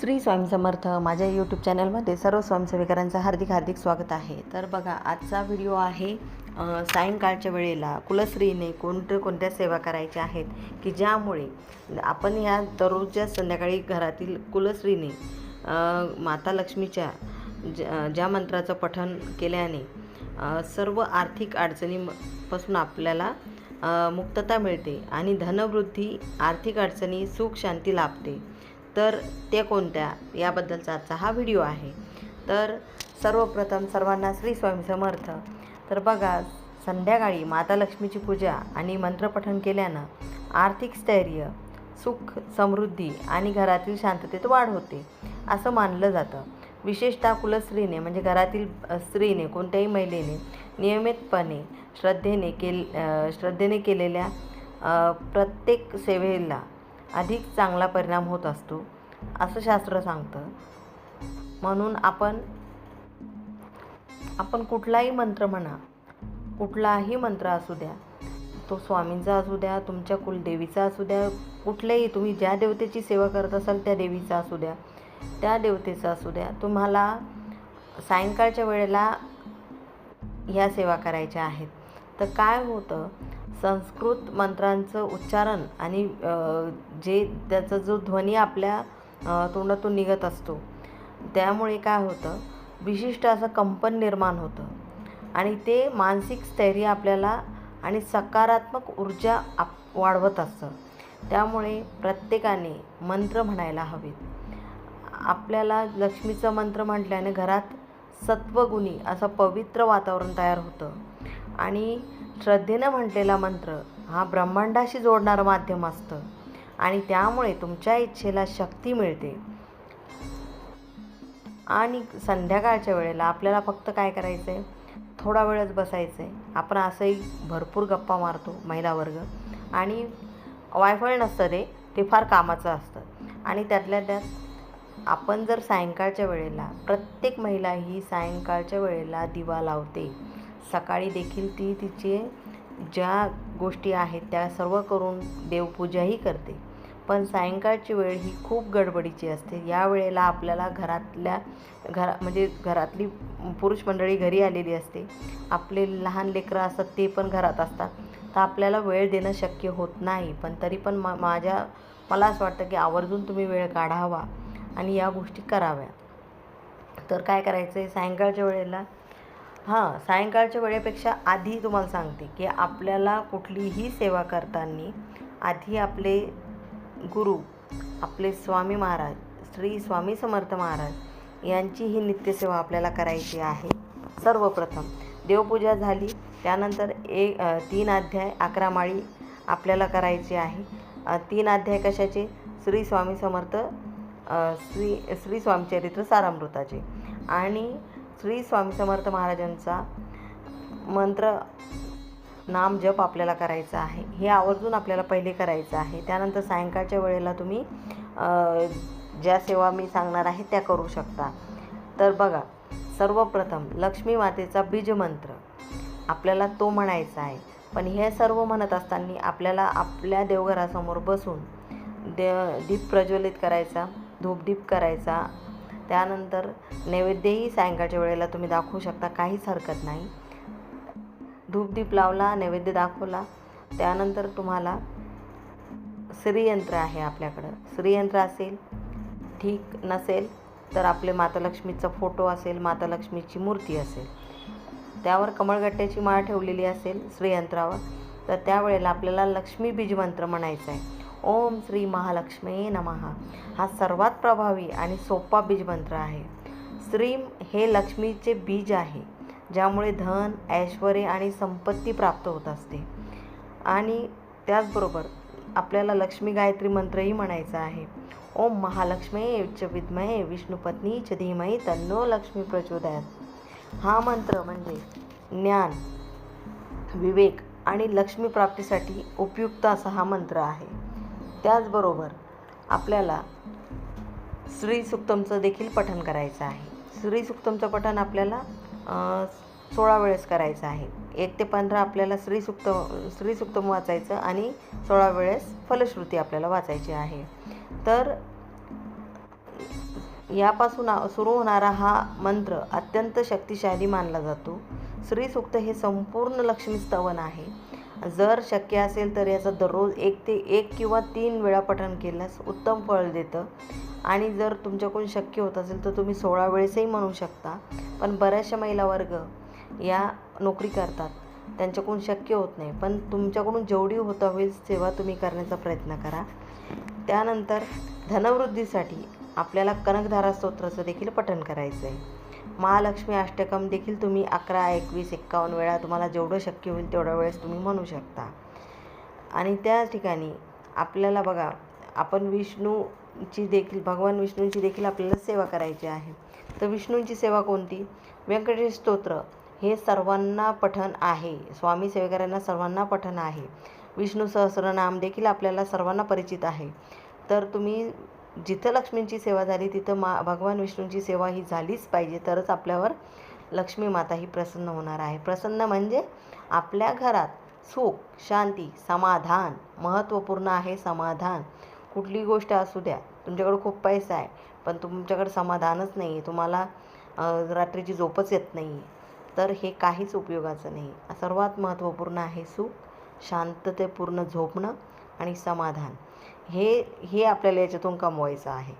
श्री स्वामी समर्थ माझ्या यूट्यूब चॅनलमध्ये सर्व स्वयंसेविकांचं हार्दिक हार्दिक स्वागत आहे. तर बघा आजचा व्हिडिओ आहे सायंकाळच्या वेळेला कुलस्त्रीने कोणत्या कोणत्या सेवा करायच्या आहेत की ज्यामुळे आपण या दररोजच्या संध्याकाळी घरातील कुलस्त्रीने माता लक्ष्मीच्या ज्या ज्या मंत्राचं पठन केल्याने सर्व आर्थिक अडचणीपासून आपल्याला मुक्तता मिळते आणि धनवृद्धी आर्थिक अडचणी सुख शांती लाभते. तर ते कोणत्या? याबद्दलचा आजचा हा व्हिडिओ आहे. तर सर्वप्रथम सर्वांना श्री स्वामी समर्थ. तर बघा संध्याकाळी माता लक्ष्मीची पूजा आणि मंत्रपठण केल्यानं आर्थिक स्थैर्य सुख समृद्धी आणि घरातील शांततेत वाढ होते असं मानलं जातं. विशेषतः कुलस्त्रीने म्हणजे घरातील स्त्रीने कोणत्याही महिलेने नियमितपणे श्रद्धेने केल श्रद्धेने केलेल्या प्रत्येक सेवेला अधिक चांगला परिणाम होत असतो असं शास्त्र सांगतं. म्हणून आपण आपण कुठलाही मंत्र म्हणा कुठलाही मंत्र असू द्या तो स्वामींचा असू द्या तुमच्या कुलदेवीचा असू द्या कुठल्याही तुम्ही ज्या देवतेची सेवा करत असाल त्या देवीचा असू द्या त्या देवतेचा असू द्या तुम्हाला सायंकाळच्या वेळेला ह्या सेवा करायच्या आहेत. तर काय होतं संस्कृत मंत्रांचं उच्चारण आणि जे त्याचा जो ध्वनी आपल्या तोंडातून निघत असतो त्यामुळे काय होतं विशिष्ट असं कंपन निर्माण होतं. आणि ते मानसिक स्थैर्य आपल्याला आणि सकारात्मक ऊर्जा आप वाढवत असतं. त्यामुळे प्रत्येकाने मंत्र म्हणायला हवेत. आपल्याला लक्ष्मीचं मंत्र म्हटल्याने घरात सत्वगुणी असं पवित्र वातावरण तयार होतं. आणि श्रद्धेनं म्हटलेला मंत्र हा ब्रह्मांडाशी जोडणारं माध्यम असतं. आणि त्यामुळे तुमच्या इच्छेला शक्ती मिळते. आणि संध्याकाळच्या वेळेला आपल्याला फक्त काय करायचं आहे थोडा वेळच बसायचं आहे आपण असंही भरपूर गप्पा मारतो महिला वर्ग. आणि वायफळ नसतं ते ते फार कामाचं असतं. आणि त्यातल्या त्यात आपण जर सायंकाळच्या वेळेला प्रत्येक महिला ही सायंकाळच्या वेळेला दिवा लावते. सकाळी देखील ती तिचे ज्या गोष्टी आहेत त्या सर्व करून देवपूजाही करते. पण सायंकाळची वेळ ही खूप गडबडीची असते. या वेळेला आपल्याला घरातल्या घरा म्हणजे घरातली पुरुष मंडळी घरी आलेली असते. आपले लहान लेकरं असतात ते पण घरात असतात. तर आपल्याला वेळ देणं शक्य होत नाही. पण तरी पण मा माझ्या मला असं वाटतं की आवर्जून तुम्ही वेळ काढावा आणि या गोष्टी कराव्या तर काय करायचं आहे सायंकाळच्या वेळेला हां सायंकाळच्या वेळेपेक्षा आधी तुम्हाला सांगते की आपल्याला कुठलीही सेवा करताना आधी आपले गुरु आपले स्वामी महाराज श्री स्वामी समर्थ महाराज यांची ही नित्यसेवा आपल्याला करायची आहे. सर्वप्रथम देवपूजा झाली त्यानंतर एक तीन अध्याय अकरा माळी आपल्याला करायची आहे. तीन अध्याय कशाचे? श्री स्वामी समर्थ श्री श्री स्वामीचरित्र सारामृताचे. आणि श्री स्वामी समर्थ महाराजांचा मंत्र नाम जप आपल्याला करायचा आहे. हे आवर्जून आपल्याला पहिले करायचं आहे. त्यानंतर सायंकाळच्या वेळेला तुम्ही ज्या सेवा मी सांगणार आहे त्या करू शकता. तर बघा सर्वप्रथम लक्ष्मी मातेचा बीजमंत्र आपल्याला तो म्हणायचा आहे. पण हे सर्व म्हणत असताना आपल्याला आपल्या देवघरासमोर बसून दे दीप प्रज्वलित करायचा धूपदीप करायचा. त्यानंतर नैवेद्यही सायंकाळच्या वेळेला तुम्ही दाखवू शकता. काहीच हरकत नाही. धूपदीप लावला नैवेद्य दाखवला. त्यानंतर तुम्हाला श्रीयंत्र आहे आपल्याकडं. श्रीयंत्र असेल ठीक नसेल तर आपले माता लक्ष्मीचा फोटो असेल माता लक्ष्मीची मूर्ती असेल. त्यावर कमळगट्ट्याची माळ ठेवलेली असेल श्रीयंत्रावर तर त्यावेळेला आपल्याला लक्ष्मी बीज मंत्र म्हणायचा आहे ओम श्री महालक्ष्मी नमहा हा सर्वात प्रभावी आणि सोपा बीजमंत्र आहे. श्रीम हे लक्ष्मीचे बीज आहे. ज्यामुळे धन ऐश्वर आणि संपत्ती प्राप्त होत असते. आणि त्याचबरोबर आपल्याला लक्ष्मी गायत्री मंत्रही म्हणायचा आहे. ओम महालक्ष्मी च विद्महे विष्णुपत्नी च धीमही तन्नो लक्ष्मी प्रचोदयात. हा मंत्र म्हणजे ज्ञान विवेक आणि लक्ष्मी प्राप्तीसाठी उपयुक्त असा हा मंत्र आहे. त्याचबरोबर आपल्याला श्री सुक्तमचं देखील पठण करायचं आहे. श्री सुक्तमचं पठण आपल्याला सोळा वेळेस करायचं आहे. एक ते पंधरा आपल्याला श्री श्रीसुक्तम वाचायचं आणि सोळा वेळेस फलश्रुती आपल्याला वाचायची आहे. तर यापासून सुरू होणारा हा मंत्र अत्यंत शक्तिशाली मानला जातो. श्रीसूक्त हे संपूर्ण लक्ष्मी स्तवन आहे. जर शक्य असेल तर याचं दररोज एक ते एक किंवा तीन वेळा पठण केल्यास उत्तम फळ देतं. आणि जर तुमच्याकडून शक्य होत असेल तर तुम्ही सोळा वेळेसही म्हणू शकता. पण बऱ्याचशा महिला वर्ग या नोकरी करतात. त्यांच्याकडून शक्य होत नाही. पण तुमच्याकडून जेवढी होता होईल सेवा तुम्ही करण्याचा प्रयत्न करा. त्यानंतर धनवृद्धीसाठी आपल्याला कनकधारा स्तोत्राचं देखील पठण करायचं आहे. महालक्ष्मी अष्टकम देखील तुम्ही अकरा एकवीस एक्कावन्न वेळा तुम्हाला जेवढं शक्य होईल तेवढ्या वेळेस तुम्ही म्हणू शकता. आणि त्या ठिकाणी आपल्याला बघा आपण विष्णू ची देखील भगवान विष्णूंची देखील आपल्याला सेवा करायची आहे. तर विष्णूंची सेवा कोणती? व्यंकटेश स्तोत्र हे सर्वांना पठण आहे. स्वामी सेवेकरांना सर्वांना पठण आहे. विष्णू सहस्रनाम देखील आपल्याला सर्वांना परिचित आहे. तर तुम्ही जिथं लक्ष्मींची सेवा झाली तिथं मा भगवान विष्णूंची सेवा ही झालीच पाहिजे तरच आपल्यावर लक्ष्मी माता ही प्रसन्न होणार आहे. प्रसन्न म्हणजे आपल्या घरात सुख शांती समाधान महत्त्वपूर्ण आहे समाधान. कुठली गोष्ट असू द्या तुमच्याकडं खूप पैसा आहे पण तुमच्याकडं समाधानच नाही आहे तुम्हाला रात्रीची झोपच येत नाही आहे. तर हे काहीच उपयोगाचं नाही सर्वात महत्त्वपूर्ण आहे सुख शांततेपूर्ण झोपणं आणि समाधान. हे हे आपल्याला याच्यातून कमवायचं आहे.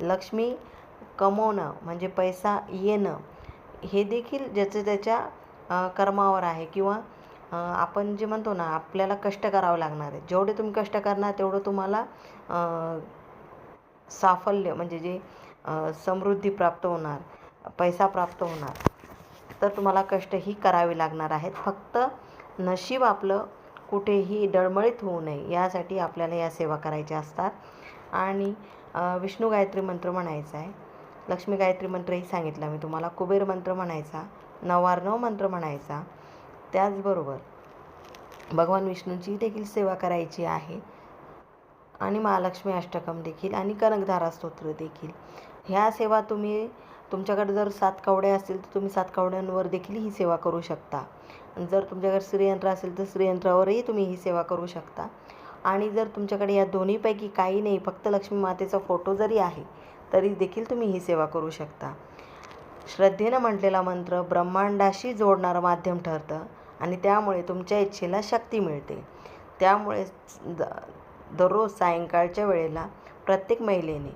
लक्ष्मी कमवणं म्हणजे पैसा येणं हे देखील ज्याचं त्याच्या कर्मावर आहे किंवा आपण जे म्हणतो ना आपल्याला कष्ट करावं लागणार आहे. जेवढे तुम्ही कष्ट करणार तेवढं तुम्हाला साफल्य म्हणजे जे समृद्धी प्राप्त होणार पैसा प्राप्त होणार तर तुम्हाला कष्टही करावे लागणार आहेत. फक्त नशीब आपलं कुठेही डळमळीत होऊ नये यासाठी आपल्याला या सेवा करायच्या असतात. आणि विष्णू गायत्री मंत्र म्हणायचा आहे. लक्ष्मी गायत्री मंत्रही सांगितला मी तुम्हाला. कुबेर मंत्र म्हणायचा. नवार्णव मंत्र म्हणायचा. त्याचबरोबर भगवान विष्णूंची देखील सेवा करायची आहे. आणि महालक्ष्मी अष्टकम देखील आणि कनकधारा स्तोत्र देखील. ह्या सेवा तुम्ही तुमच्याकडे जर सात कवड्या असतील तर तुम्ही सात कवड्यांवर देखील ही सेवा करू शकता. जर तुमच्याकडे श्रीयंत्र असेल तर श्रीयंत्रावरही तुम्ही ही सेवा करू शकता. आणि जर तुमच्याकडे या दोन्हीपैकी काही नाही फक्त लक्ष्मी मातेचा फोटो जरी आहे तरी देखील तुम्ही ही सेवा करू शकता. श्रद्धेनं म्हटलेला मंत्र ब्रह्मांडाशी जोडणारं माध्यम ठरतं. आणि त्यामुळे तुमच्या इच्छेला शक्ती मिळते. त्यामुळे द दररोज सायंकाळच्या वेळेला प्रत्येक महिलेने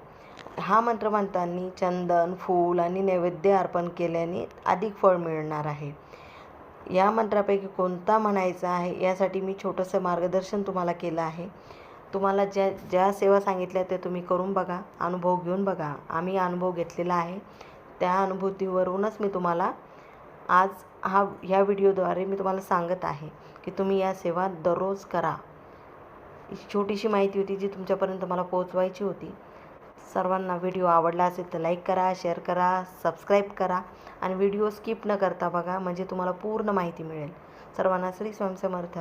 हा मंत्र म्हणताना चंदन फूल आणि नैवेद्य अर्पण केल्याने अधिक फळ मिळणार आहे. या मंत्रापैकी कोणता म्हणायचा आहे यासाठी मी छोटंसं मार्गदर्शन तुम्हाला केलं आहे. तुम्हाला ज्या ज्या सेवा सांगितल्या त्या तुम्ही करून बघा अनुभव घेऊन बघा. आम्ही अनुभव घेतलेला आहे. त्या अनुभूतीवरूनच मी तुम्हाला आज हा ह्या व्हिडिओद्वारे मी तुम्हाला सांगत आहे की तुम्ही या सेवा दररोज करा. छोटीशी माहिती होती जी तुमच्यापर्यंत मला पोहोचवायची होती. सर्वांना व्हिडिओ आवडला असेल तर लाईक करा शेअर करा सबस्क्राईब करा आणि व्हिडिओ स्किप न करता बघा म्हणजे तुम्हाला पूर्ण माहिती मिळेल. सर्वांना श्री स्वयंसमर्थ